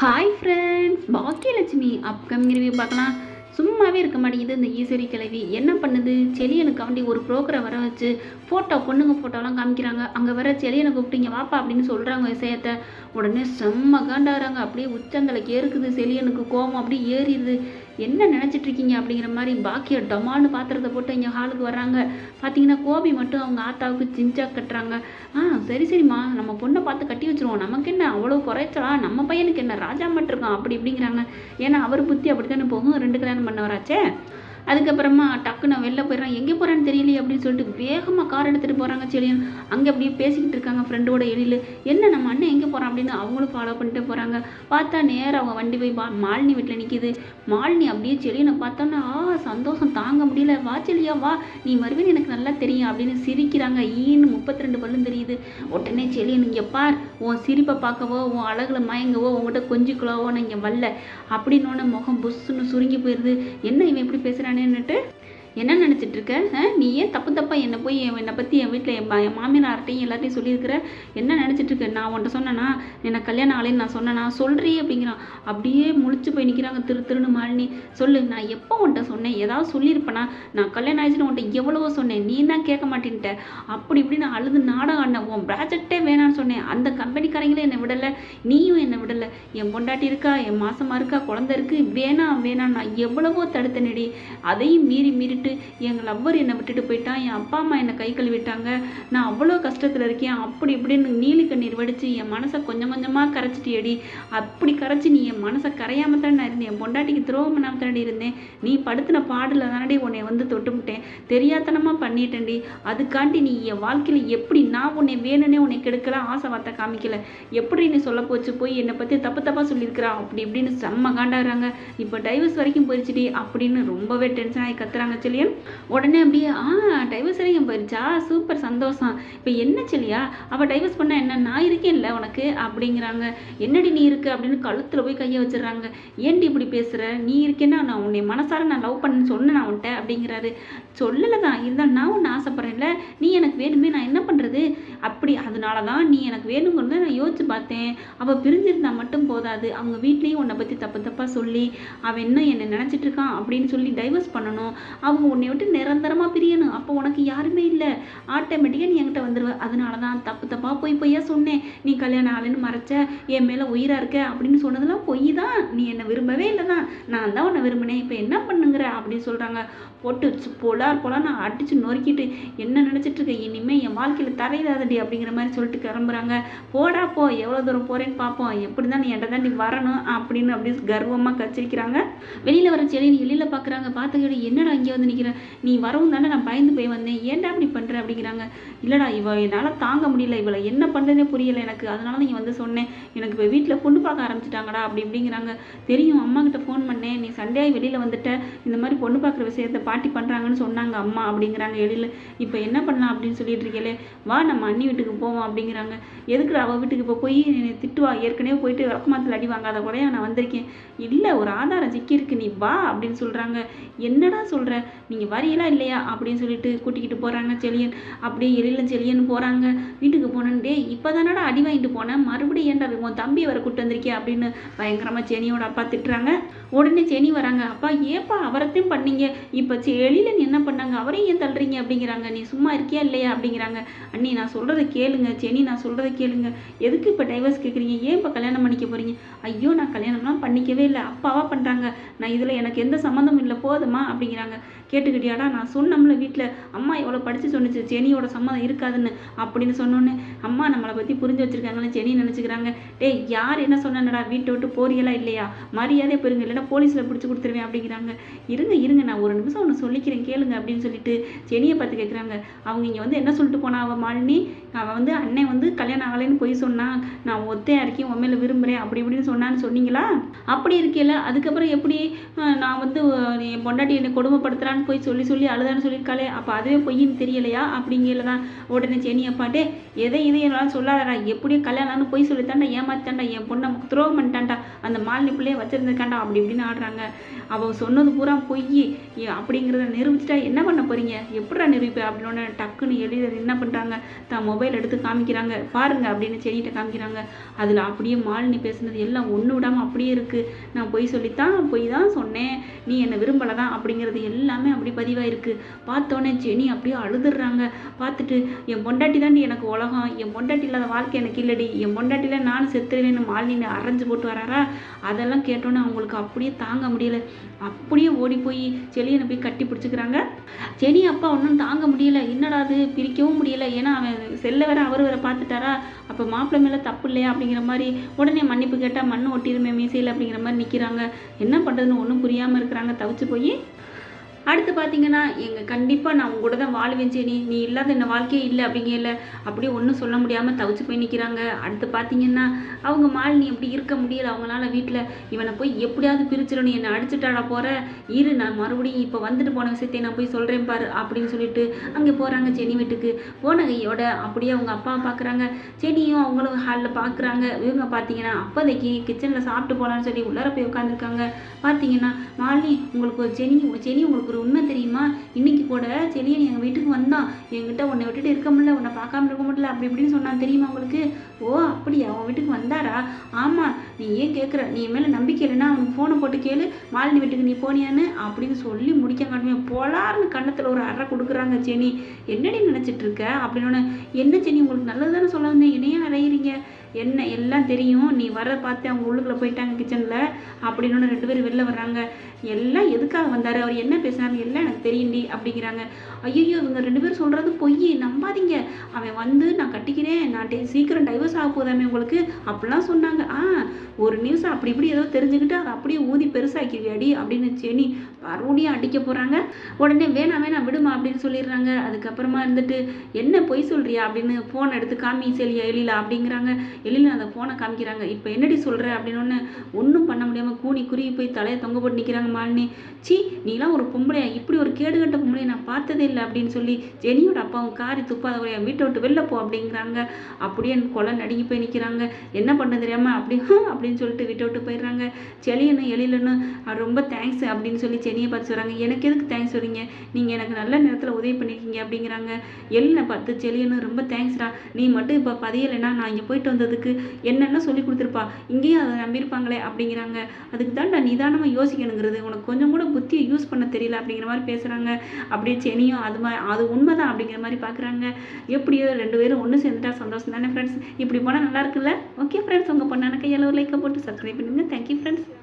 Hi friends Baakiyalakshmi upcoming review பார்க்கலாம். சும்மாவே இருக்க மாட்டேங்குது இந்த ஈஸ்வரி கிழவி. என்ன பண்ணுது? செலியனுக்கு அவண்டி ஒரு ப்ரோக்கரை வர வச்சு ஃபோட்டோ பொண்ணுங்க ஃபோட்டோலாம் காமிக்கிறாங்க. அங்கே வர செலியனை கூப்பிட்டீங்க வாப்பா அப்படின்னு சொல்கிறாங்க விஷயத்த. உடனே செம்ம காண்டாகிறாங்க. அப்படியே உச்சந்தலைக்கு ஏறுக்குது செலியனுக்கு. கோபம் அப்படியே ஏறிடுது. என்ன நினச்சிட்டு இருக்கீங்க அப்படிங்கிற மாதிரி பாக்கிய டமான்னு பாத்திரத்தை போட்டு இங்கே ஹாலுக்கு வர்றாங்க. பார்த்தீங்கன்னா கோபி மட்டும் அவங்க ஆத்தாவுக்கு சிஞ்சா கட்டுறாங்க. ஆ சரி சரிம்மா. நம்ம பொண்ணை பார்த்து கட்டி வச்சிருவோம். நமக்கு என்ன? அவ்வளோ குறைச்சலா? நம்ம பையனுக்கு என்ன? ராஜா மட்டும் இருக்கான் அப்படி இப்படிங்கிறாங்க. ஏன்னா அவர் புத்தி அப்படித்தானே போகும். ரெண்டு கல்யாணம் আছে அதுக்கப்புறமா டக்குன்னு வெளில போயிடுறான். எங்கே போகிறான்னு தெரியலையே அப்படின்னு சொல்லிட்டு வேகமாக கார் எடுத்துகிட்டு போகிறாங்க செலியன் அங்கே அப்படியே பேசிக்கிட்டு இருக்காங்க ஃப்ரெண்டோட எழில். என்ன நம்ம அண்ணன் எங்கே போகிறான் அப்படின்னு அவங்களும் ஃபாலோ பண்ணிட்டு போகிறாங்க பார்த்தா நேராக அவங்க வண்டி போய் பா மாலினி வீட்டில் நிற்கிது மாலினி அப்படியே செலியனை பார்த்தோன்னா ஆ சந்தோஷம் தாங்க முடியல. வா செலியா வா. நீ வருவேன்னு எனக்கு நல்லா தெரியும் அப்படின்னு சிரிக்கிறாங்க. ஈன்னு முப்பத்தி ரெண்டு பல்லும் தெரியுது. உடனே செலியன் இங்கே பார். உன் சிரிப்பை பார்க்கவோ உன் அழகில் மயங்கவோ உங்ககிட்ட கொஞ்சிக்கலவோ நான் இங்கே வரல. அப்படின்னோட முகம் புஷ்ஷுன்னு சுருங்கி போயிடுது என்ன இவன் இப்படி എന്നിട്ട് என்ன நினச்சிட்டு இருக்க? நீ ஏன் தப்பு தப்பா என்னை போய் என் என்னை பற்றி என் வீட்டில் என் என் மாமியார்ட்டையும் எல்லாத்தையும் சொல்லியிருக்கிற? என்ன நினச்சிட்டு இருக்க? நான் உன்ட்ட சொன்னேனா? என்னை கல்யாணம் ஆலைன்னு நான் சொன்னேனா? சொல்றீ அப்படிங்கிறான். அப்படியே முழிச்சு போய் நிற்கிறாங்க திரு திருன்னு மாலினி சொல்லு நான் எப்போ உன்ட்ட சொன்னேன்? ஏதாவது சொல்லியிருப்பேனா? நான் கல்யாணம் ஆயிடுச்சுன்னு உன்ட்ட எவ்வளவோ சொன்னேன். நீ தான் கேட்க மாட்டேன்ட்ட. அப்படி இப்படி நான் அழுது நாடகம் ஆடினேன் உன் ப்ராஜெக்டே வேணான்னு சொன்னேன். அந்த கம்பெனிக்காரங்களே என்னை விடலை. நீயும் என்னை விடலை. என் பொண்டாட்டி இருக்கா? என் மாசமாக இருக்கா? குழந்தை இருக்கு? வேணாம் வேணாம் நான் எவ்வளவோ தடுத்தனடி. அதையும் மீறி மீறிட்டு எங்கள் லவ்வர் என்னை விட்டுட்டு போயிட்டான். என் அப்பா அம்மா என்னை கை கழுவிட்டாங்க. நான் அவ்வளோ கஷ்டத்தில் இருக்கேன். அப்படி இப்படின்னு நீலி கண்ணீர் வடித்து என் மனசை கொஞ்சம் கொஞ்சமாக கரைச்சிட்டியடி. அப்படி கரைச்சி நீ என் மனசை கரையாம தான் நான் இருந்தேன் என் பொண்டாட்டிக்கு துரோகம் பண்ணாமல் தானடி இருந்தேன் நீ படுத்தின பாடில் தானடி உன்னை வந்து தொட்டுவிட்டேன். தெரியாத்தனமாக பண்ணிட்டேன்டி. அதுக்காண்டி நீ என் வாழ்க்கையில் எப்படி நான் உன்னை வேணும்னே உன்னை கெடுக்கல ஆசை வார்த்தை காமிக்கல. எப்படி நீ சொல்ல போச்சு? போய் என்னை பற்றி தப்பு தப்பாக சொல்லியிருக்கிறா. அப்படி இப்படின்னு செம்ம காண்டாடுறாங்க இப்போ டைவர்ஸ் வரைக்கும் போயிடுச்சுடி அப்படின்னு ரொம்பவே டென்ஷன் ஆகி கத்துறாங்க சொல்லியே உடனே அப்படியே ஆ டைவர்ஸ் வரைக்கும் போயிடுச்சா சூப்பர் சந்தோஷம். இப்போ என்ன சொல்லியா அவள் டைவர்ஸ் பண்ண என்ன நான் இருக்கேன்ல உனக்கு? அப்படிங்கிறாங்க. என்னடி நீ இருக்கு? அப்படின்னு கழுத்தில் போய் கையை வச்சிடுறாங்க. ஏன்டி இப்படி பேசுகிற நீ இருக்கேன்னா நான் உன்னை மனசார நான் லவ் பண்ணு சொன்னேன் நான் உன்ட்ட அப்படிங்கிறாரு. சொல்லலை தான் இருந்தாலும் நான் ஒன்று ஆசைப்பட்றேன்ல. நீ எனக்கு வேணுமே நான் என்ன பண்ணுறது அப்படி அதனால தான் நீ எனக்கு வேணுங்கிறத நான் யோசிச்சு பார்த்தேன். அவள் பிரிஞ்சிருந்தா மட்டும் போதாது. அவங்க வீட்லேயும் உன்னை பற்றி தப்பு தப்பாக சொல்லி அவன் இன்னும் என்னை நினச்சிட்டு இருக்கான் அப்படின்னு சொல்லி டைவர்ஸ் பண்ணணும். அவங்க உன்னை விட்டு நிரந்தரமாக பிரியணும். அப்போ உனக்கு யாருமே இல்லை. ஆட்டோமேட்டிக்காக நீ என்கிட்ட வந்துடுவ அதனால தான் தப்பு தப்பாக போய் பொய்யா சொன்னேன். நீ கல்யாணம் ஆளுன்னு மறைச்ச என் மேலே உயிராக இருக்க அப்படின்னு சொன்னதெல்லாம் பொய் தான் நீ என்னை விரும்பவே இல்லை தான் நான் தான் உன்னை விரும்பினேன். இப்போ என்ன பண்ணுங்கிற அப்படின்னு சொல்கிறாங்க போட்டு போலார் போலான்னு அடித்து நான் அடிச்சு நொறுக்கிட்டு என்ன நினச்சிட்ருக்க? இனிமேல் என் வாழ்க்கையில் தரையிடாதடி அப்படிங்கிற மாதிரி சொல்லிட்டு கிளம்புறாங்க. போடா போ எவ்வளோ தூரம் போகிறேன்னு பார்ப்போம் எப்படி தான் நீ என்கிட்ட தான் நீ வரணும் அப்படின்னு அப்படி கர்வமாக கச்சிரிக்கிறாங்க வெளியில் வர செடி நீ வெளியில் பார்க்குறாங்க பார்த்துக்கிட்டு என்னடா இங்கே வந்து நிற்கிற நீ வரவும் தானே நான் பயந்து போய் வந்தேன். ஏன்டா அப்படி பண்ணுற அப்படிங்கிறாங்க. இல்லைடா இவ என்னால் தாங்க முடியல. இவளை என்ன பண்ணுறதே புரியல எனக்கு. அதனால நீ வந்து சொன்னேன். எனக்கு இப்போ வீட்டில் பொண்ணு பார்க்க ஆரம்பிச்சிட்டாங்கடா அப்படி இப்படிங்கிறாங்க. தெரியும் அம்மா கிட்ட ஃபோன் பண்ணேன். நீ சண்டே வெளியில் வந்துட்ட. இந்த மாதிரி பொண்ணு பார்க்குற விஷயத்த பாட்டி பண்ணுறாங்கன்னு சொன்னாங்க அம்மா அப்படிங்கிறாங்க. எழில் இப்போ என்ன பண்ணலாம் அப்படின்னு சொல்லிட்டு இருக்கேளே வா நம்ம அண்ணி வீட்டுக்கு போவோம் அப்படிங்கிறாங்க. எதுக்கு அவள் வீட்டுக்கு இப்போ போய் திட்டுவா? ஏற்கனவே போயிட்டு விளக்கமாத்தில் அடி வாங்காத கூட நான் வந்திருக்கேன். இல்லை ஒரு ஆதாரம் சிக்கியிருக்கு நீ வா அப்படின்னு சொல்கிறாங்க என்னடா சொல்கிற நீங்கள் வரீங்களா இல்லையா? அப்படின்னு சொல்லிட்டு கூட்டிக்கிட்டு போகிறாங்க செலியன் அப்படியே எழில செலியன் போகிறாங்க வீட்டுக்கு போனேன்டே இப்போ தானடா அடி வாங்கிட்டு போனேன். மறுபடியும் ஏன்டா உன் தம்பி வர கூட்டு வந்திருக்கே அப்படின்னு பயங்கரமாக செனியோட அப்பா திட்டுறாங்க. உடனே செனி வராங்க அப்பா ஏப்பா அவரத்தையும் பண்ணீங்க. இப்போ எழிலன் என்ன பண்ணாங்க? அவரையும் ஏன் தள்ளுறீங்க அப்படிங்கிறாங்க. நீ சும்மா இருக்கியா இல்லையா அப்படிங்கிறாங்க. அண்ணி நான் சொல்கிறத கேளுங்க. செனி நான் சொல்கிறத கேளுங்க. எதுக்கு இப்போ டைவர்ஸ் கேட்குறீங்க ஏன் இப்போ கல்யாணம் பண்ணிக்க போகிறீங்க ஐயோ நான் கல்யாணம்லாம் பண்ணிக்கவே இல்லை. அப்பாவா பண்ணுறாங்க நான் இதில் எனக்கு எந்த சம்மந்தமும் இல்லை. போதுமா? அப்படிங்கிறாங்க. கேட்டுக்கிட்டியாடா? நான் சொன்னோம்ல வீட்டில் அம்மா இவ்வளோ படித்து சொன்னுச்சு செனியோட சம்மதம் இருக்காதுன்னு அப்படின்னு சொன்னோன்னே அம்மா நம்மளை பற்றி புரிஞ்சு வச்சுருக்காங்கன்னு செனி நினச்சிக்கிறாங்க. டேய் யார் என்ன சொன்னடா வீட்டை விட்டு போறியெல்லாம் இல்லையா? மரியாதை போயிருங்க இல்லைன்னா போலீஸில் பிடிச்சி கொடுத்துருவேன் அப்படிங்கிறாங்க. இருங்க இருங்க நான் ஒரு நிமிஷம் ஒன்று சொல்லிக்கிறேன் கேளுங்க அப்படின்னு சொல்லிட்டு செனியை பார்த்து கேட்குறாங்க அவங்க இங்கே வந்து என்ன சொல்லிட்டு போனா அவள் மாலினி அவள் வந்து அண்ணன் வந்து கல்யாணம் ஆகலைன்னு போய் சொன்னான் நான் ஒத்தையாக இருக்கேன் உன் மேலே விரும்புகிறேன் அப்படி இப்படின்னு சொன்னான்னு சொன்னீங்களா? அப்படி இருக்கையில அதுக்கப்புறம் எப்படி நான் வந்து என் பொண்டாட்டி என்னை கொடுமைப்படுத்துறான்னு வேணான்னு போய் சொல்லி சொல்லி அழுதான்னு சொல்லியிருக்காளே அப்போ அதுவே பொய்ன்னு தெரியலையா? அப்படிங்கல தான் உடனே சேனி அப்பாட்டே எதை இதை என்னால் சொல்லாதடா எப்படியோ கல்யாணம்னு போய் சொல்லித்தாண்டா ஏமாத்தாண்டா என் பொண்ணை நமக்கு துரோகம் பண்ணிட்டான்டா அந்த மாலினி பிள்ளைய வச்சிருந்திருக்காண்டா அப்படி இப்படின்னு ஆடுறாங்க. அவள் சொன்னது பூரா பொய் ஏ- அப்படிங்கிறத நிரூபிச்சிட்டா என்ன பண்ண போறீங்க? எப்படிடா நிரூபிப்ப? அப்படின்னு டக்குன்னு எழுதி என்ன பண்ணுறாங்க தான் மொபைல் எடுத்து காமிக்கிறாங்க. பாருங்க அப்படின்னு செடிகிட்ட காமிக்கிறாங்க. அதில் அப்படியே மாலினி பேசுனது எல்லாம் ஒன்று விடாமல் அப்படியே இருக்குது நான் பொய் சொல்லித்தான் பொய் தான் சொன்னேன். நீ என்னை விரும்பலை தான் அப்படிங்கிறது எல்லாமே அப்படி பதிவாயிருக்கு. பார்த்தோன்னே செனி அப்படியே அழுதுடுறாங்க பார்த்துட்டு என் பொண்டாட்டி தாண்டி எனக்கு உலகம். என் பொண்டாட்டி இல்லாத வாழ்க்கை எனக்கு இல்லடி. என் பொண்டாட்டியில் நானும் செத்துருவேன்னு மாலினி அரைஞ்சு போட்டு வராரா? அதெல்லாம் கேட்டோன்னே அவங்களுக்கு அப்படியே தாங்க முடியல. அப்படியே ஓடி போய் செலியனை போய் கட்டி பிடிச்சிக்கிறாங்க. செனி அப்பா ஒன்றும் தாங்க முடியல. என்னடா அது பிரிக்கவும் முடியல. ஏன்னா அவன் செல்ல வேற அவர் வேற பார்த்துட்டாரா? அப்போ மாப்பிள்ளை மேலே தப்பு இல்லையா? அப்படிங்கிற மாதிரி உடனே மன்னிப்பு கேட்டால் மண் ஒட்டியிருமே மீசையில் அப்படிங்கிற மாதிரி நிற்கிறாங்க என்ன பண்ணுறதுன்னு ஒன்றும் புரியாமல் இருக்கிறாங்க. தவிச்சு போய் அடுத்து பார்த்தீங்கன்னா எங்கள் கண்டிப்பாக நான் உங்க கூட தான் வாழ்வேன் சரி நீ இல்லாத இந்த வாழ்க்கையே இல்லை அப்படிங்கல அப்படியே ஒன்றும் சொல்ல முடியாமல் தவிச்சு போய் நிற்கிறாங்க அடுத்து பார்த்தீங்கன்னா அவங்க மாலினி அப்படி இருக்க முடியல. அவங்களால வீட்டில் இவனை போய் எப்படியாவது பிரிச்சிடணும். என்னை அடிச்சுட்டாடா போகிற இரு நான் மறுபடியும் இப்போ வந்துட்டு போன விஷயத்தை நான் போய் சொல்கிறேன் பாரு அப்படின்னு சொல்லிட்டு அங்கே போகிறாங்க செனி வீட்டுக்கு. போன கையோட அப்படியே அவங்க அப்பாவை பார்க்குறாங்க செடியும் அவங்களும் ஹாலில் பார்க்குறாங்க இவங்க பார்த்தீங்கன்னா அப்போதைக்கு கிச்சனில் சாப்பிட்டு போகலான்னு சொல்லி உள்ளார போய் உட்காந்துருக்காங்க பார்த்தீங்கன்னா மாலினி உங்களுக்கு ஒரு செனி செனி உங்களுக்கு ஒரு உண்மை தெரியுமா? இன்னைக்கு கூட செலியன் எங்கள் வீட்டுக்கு வந்தான் என்கிட்ட உன்னை விட்டுட்டு இருக்க முடியல உன்னை பார்க்காம இருக்க முடியல அப்படி இப்படின்னு சொன்னான். தெரியுமா உங்களுக்கு? ஓ அப்படியா? அவன் வீட்டுக்கு வந்தாரா? ஆமாம் நீ ஏன் கேட்குற நீ மேலே நம்பிக்கை இல்லைன்னா அவனுக்கு ஃபோனை போட்டு கேளு. மாலினி வீட்டுக்கு நீ போனியான்னு அப்படின்னு சொல்லி முடிக்க காட்டுமே. போலார்னு கண்ணத்தில் ஒரு அறை கொடுக்குறாங்க செனி என்னடி நினச்சிட்டு இருக்க? அப்படின்னு என்ன செனி உங்களுக்கு நல்லது தானே சொல்ல வந்தேன். என்னையே அறையிறீங்க? என்ன எல்லாம் தெரியும். நீ வர பார்த்து அவங்க உள்ளுக்குள்ளே போயிட்டாங்க கிச்சனில் அப்படின்னு ரெண்டு பேரும் வெளில வர்றாங்க. எல்லாம் எதுக்காக வந்தார்? அவர் என்ன பேசினாரு எல்லாம் எனக்கு தெரியும்டி அப்படிங்கிறாங்க. ஐயோ இவங்க ரெண்டு பேரும் சொல்கிறது பொய் நம்பாதீங்க. அவன் வந்து நான் கட்டிக்கிறேன். நான் டே- சீக்கிரம் டைவர்ஸ் ஆக போதாமே உங்களுக்கு. அப்படிலாம் சொன்னாங்க. ஆ ஒரு நியூஸ் அப்படி இப்படி ஏதோ தெரிஞ்சுக்கிட்டு அதை அப்படியே ஊதி பெருசாக்கிடுவியாடி அப்படின்னு செனி மறுபடியும் அடிக்க போகிறாங்க உடனே வேணாம் வேணாம் விடுமா அப்படின்னு சொல்லிடுறாங்க. அதுக்கப்புறமா இருந்துட்டு என்ன பொய் சொல்கிறியா அப்படின்னு ஃபோன் எடுத்து காமி செலியா எழிலா? அப்படிங்கிறாங்க. எழில அந்த ஃபோனை காமிக்கிறாங்க. இப்போ என்னடி சொல்கிற அப்படின்னு ஒன்றும் பண்ண முடியாமல் கூனி குறுகி போய் தலையை தொங்க போட்டு நிற்கிறாங்க மாலினி. சி நீலாம் ஒரு பொம்பளையா. இப்படி ஒரு கேடுகட்ட பொம்பளையை நான் பார்த்ததே இல்லை அப்படின்னு சொல்லி ஜெனியோட அப்பாவும் காரி துப்பாத குறையா வீட்டை விட்டு வெளில போ அப்படிங்கிறாங்க. அப்படியே கொலை நடுங்கி போய் நிற்கிறாங்க என்ன பண்ண தெரியாமல் அப்படி அப்படின்னு சொல்லிட்டு வீட்டை விட்டு போயிடுறாங்க. செலியனு எழிலன்னு ரொம்ப தேங்க்ஸ் அப்படின்னு சொல்லி செனியை பார்த்து சொல்கிறாங்க எனக்கு எதுக்கு தேங்க்ஸ் வரீங்க நீங்கள் எனக்கு நல்ல நேரத்தில் உதவி பண்ணியிருக்கீங்க அப்படிங்கிறாங்க. எழினை பார்த்து செலியனு ரொம்ப தேங்க்ஸ்டா நீ மட்டும் இப்போ பதியலைன்னா நான் இங்கே போயிட்டு வந்தது பண்ணுறதுக்கு என்னென்ன சொல்லி கொடுத்துருப்பா? இங்கேயும் அதை நம்பியிருப்பாங்களே அப்படிங்கிறாங்க. அதுக்கு தான்டா நிதானமாக யோசிக்கணுங்கிறது. உனக்கு கொஞ்சம் கூட புத்தியை யூஸ் பண்ண தெரியல அப்படிங்கிற மாதிரி பேசுகிறாங்க அப்படியே செனியும் அது மாதிரி அது உண்மைதான் அப்படிங்கிற மாதிரி பார்க்குறாங்க எப்படியோ ரெண்டு பேரும் ஒன்று சேர்ந்துட்டா சந்தோஷம் தானே ஃப்ரெண்ட்ஸ் இப்படி போனால் நல்லா இருக்குல்ல? ஓகே ஃப்ரெண்ட்ஸ் உங்கள் பொண்ணான கையில் ஒரு லைக்கை போட்டு சப்ஸ்கிரைப் பண்ணுங்கள் தேங்க்யூ ஃப்ரெண்ட்ஸ்